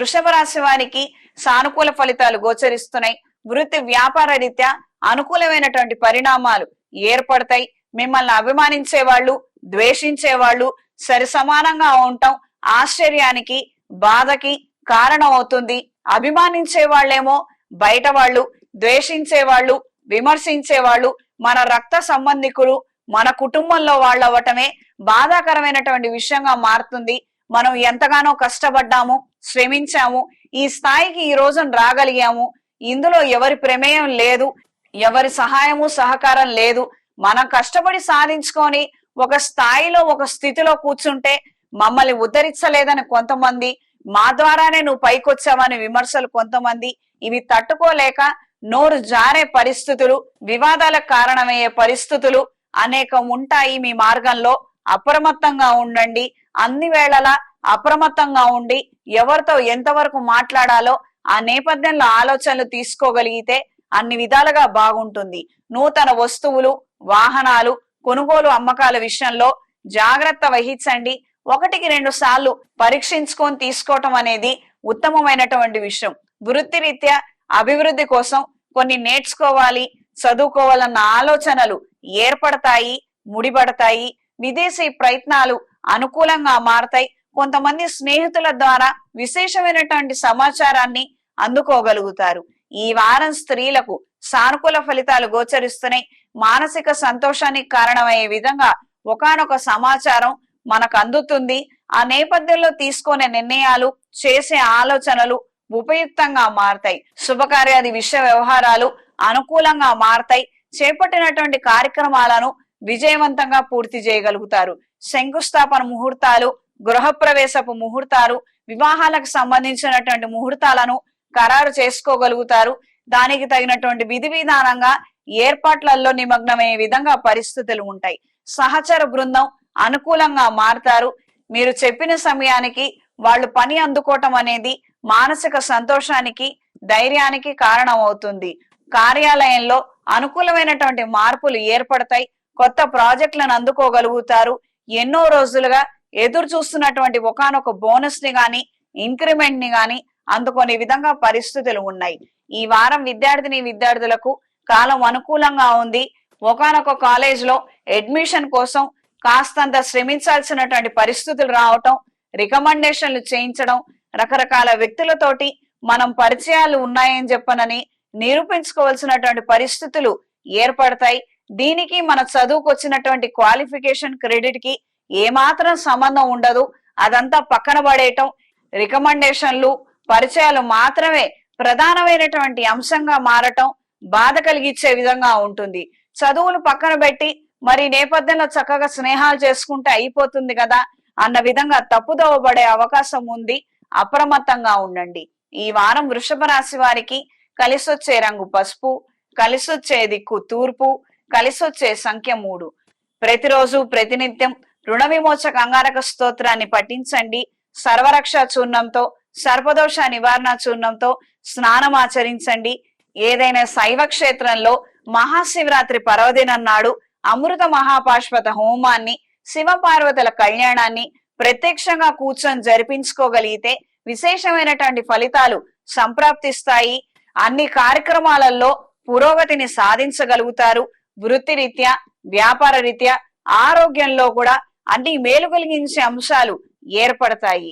వృషభ రాశి వారికి సానుకూల ఫలితాలు గోచరిస్తున్నాయి. వృత్తి వ్యాపార రీత్యా అనుకూలమైనటువంటి పరిణామాలు ఏర్పడతాయి. మిమ్మల్ని అభిమానించే వాళ్ళు ద్వేషించే వాళ్ళు సరి సమానంగా ఉండటం ఆశ్చర్యానికి బాధకి కారణం అవుతుంది. అభిమానించే వాళ్ళేమో బయట వాళ్ళు ద్వేషించే వాళ్ళు విమర్శించే వాళ్ళు మన రక్త సంబంధికులు మన కుటుంబంలో వాళ్ళు అవ్వటమే బాధాకరమైనటువంటి విషయంగా మారుతుంది. మనం ఎంతగానో కష్టపడ్డాము శ్రమించాము. ఈ స్థాయికి ఈ రోజున రాగలిగాము. ఇందులో ఎవరి ప్రమేయం లేదు. ఎవరి సహాయము సహకారం లేదు. మనం కష్టపడి సాధించుకొని ఒక స్థాయిలో ఒక స్థితిలో కూర్చుంటే మమ్మల్ని ఉద్ధరించలేదని కొంతమంది మా ద్వారానే నువ్వు పైకొచ్చావని విమర్శలు కొంతమంది ఇవి తట్టుకోలేక నోరు జారే పరిస్థితులు వివాదాలకు కారణమయ్యే పరిస్థితులు అనేకం ఉంటాయి మీ మార్గంలో. అప్రమత్తంగా ఉండండి. అన్ని వేళలా అప్రమత్తంగా ఉండి ఎవరితో ఎంతవరకు మాట్లాడాలో ఆ నేపథ్యంలో ఆలోచనలు తీసుకోగలిగితే అన్ని విధాలుగా బాగుంటుంది. నూతన వస్తువులు వాహనాలు కొనుగోలు అమ్మకాల విషయంలో జాగ్రత్త వహించండి. ఒకటికి రెండు సార్లు పరీక్షించుకొని తీసుకోవటం అనేది ఉత్తమమైనటువంటి విషయం. వృత్తిరీత్యా అభివృద్ధి కోసం కొన్ని నేర్చుకోవాలి చదువుకోవాలన్న ఆలోచనలు ఏర్పడతాయి ముడిపడతాయి. విదేశీ ప్రయత్నాలు అనుకూలంగా మారతాయి. కొంతమంది స్నేహితుల ద్వారా విశేషమైనటువంటి సమాచారాన్ని అందుకోగలుగుతారు. ఈ వారం స్త్రీలకు సానుకూల ఫలితాలు గోచరిస్తున్నాయి. మానసిక సంతోషానికి కారణమయ్యే విధంగా ఒకానొక సమాచారం మనకు అందుతుంది. ఆ నేపథ్యంలో తీసుకునే నిర్ణయాలు చేసే ఆలోచనలు ఉపయుక్తంగా మారతాయి. శుభకార్యాది విషయ వ్యవహారాలు అనుకూలంగా మారతాయి. చేపట్టినటువంటి కార్యక్రమాలను విజయవంతంగా పూర్తి చేయగలుగుతారు. శంకుస్థాపన ముహూర్తాలు గృహప్రవేశపు ముహూర్తాలు వివాహాలకు సంబంధించినటువంటి ముహూర్తాలను ఖరారు చేసుకోగలుగుతారు. దానికి తగినటువంటి విధి విధానంగా ఏర్పాట్లలో నిమగ్నమయ్యే విధంగా పరిస్థితులు ఉంటాయి. సహచర బృందం అనుకూలంగా మారుతారు. మీరు చెప్పిన సమయానికి వాళ్ళు పని అందుకోవటం అనేది మానసిక సంతోషానికి ధైర్యానికి కారణం అవుతుంది కార్యాలయంలో అనుకూలమైనటువంటి మార్పులు ఏర్పడతాయి. కొత్త ప్రాజెక్టులను అందుకోగలుగుతారు. ఎన్నో రోజులుగా ఎదురు చూస్తున్నటువంటి ఒకనొక బోనస్ని గాని ఇంక్రిమెంట్ని గాని అందుకొని విధంగా పరిస్థితులు ఉన్నాయి. ఈ వారం విద్యార్థిని విద్యార్థులకు కాలం అనుకూలంగా ఉంది. ఒకనొక కాలేజ్లో అడ్మిషన్ కోసం కాస్తంత శ్రమించాల్సినటువంటి పరిస్థితులు రావటం రికమెండేషన్లు చేయించడం రకరకాల వ్యక్తులతోటి మనం పరిచయాలు ఉన్నాయని చెప్పనని నిరూపించుకోవాల్సినటువంటి పరిస్థితులు ఏర్పడతాయి. దీనికి మన చదువుకు వచ్చినటువంటి క్వాలిఫికేషన్ క్రెడిట్కి ఏమాత్రం సంబంధం ఉండదు. అదంతా పక్కన పడేయటం రికమెండేషన్లు పరిచయాలు మాత్రమే ప్రధానమైనటువంటి అంశంగా మారటం బాధ కలిగించే విధంగా ఉంటుంది. చదువులు పక్కన పెట్టి మరి నేపథ్యంలో చక్కగా స్నేహాలు చేసుకుంటే అయిపోతుంది కదా అన్న విధంగా తప్పుదోవ పడే అవకాశం ఉంది. అప్రమత్తంగా ఉండండి. ఈ వారం వృషభ రాశి వారికి కలిసొచ్చే రంగు పసుపు కలిసొచ్చే దిక్కు తూర్పు కలిసొచ్చే సంఖ్య మూడు. ప్రతిరోజు ప్రతినిత్యం రుణ విమోచక అంగారక స్తోత్రాన్ని పఠించండి. సర్వరక్ష చూర్ణంతో సర్పదోష నివారణ చూర్ణంతో స్నానం ఆచరించండి. ఏదైనా శైవ క్షేత్రంలో మహాశివరాత్రి పర్వదినం నాడు అమృత మహాపాశ్వత హోమాన్ని శివపార్వతుల కళ్యాణాన్ని ప్రత్యక్షంగా కూర్చొని జరిపించుకోగలిగితే విశేషమైనటువంటి ఫలితాలు సంప్రాప్తిస్తాయి. అన్ని కార్యక్రమాలలో పురోగతిని సాధించగలుగుతారు. వృత్తిరీత్యా వ్యాపార రీత్యా ఆరోగ్యంలో కూడా అన్ని మేలు కలిగించే అంశాలు ఏర్పడతాయి.